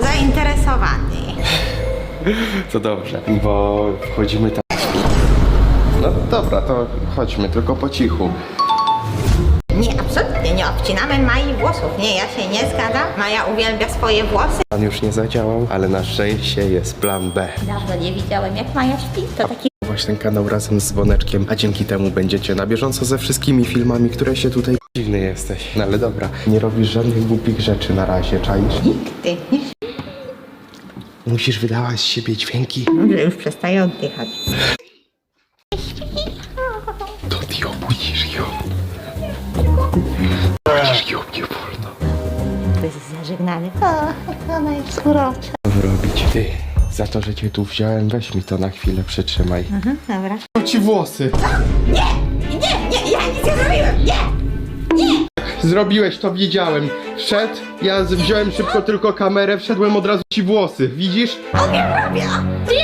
zainteresowany. To dobrze, bo wchodzimy tam. No dobra, to chodźmy, tylko po cichu. Nie, absolutnie nie obcinamy Mai włosów. Nie, ja się nie zgadzam. Maja uwielbia swoje włosy. Plan już nie zadziałał, ale na szczęście jest plan B. Dawno nie widziałem, jak Maja śpi. To taki Właśnie ten kanał razem z dzwoneczkiem, a dzięki temu będziecie na bieżąco ze wszystkimi filmami, które się tutaj... Dziwny jesteś, no ale dobra, nie robisz żadnych głupich rzeczy na razie, czaisz? ty. Musisz wydawać z siebie dźwięki. Że już przestaje oddychać. To ty obudzisz ją. Obudzisz ją, nie wolno. To jest zażegnany. O, ona jest urocza. Robić ty. Za to, że cię tu wziąłem, weź mi to na chwilę, przytrzymaj. Mhm, dobra. To ci włosy. Nie, nie, ja nic nie zrobiłem. Nie! Zrobiłeś to, wiedziałem. Wszedł, ja wziąłem szybko tylko kamerę, wszedłem od razu ci włosy, widzisz? On nie robię. Ty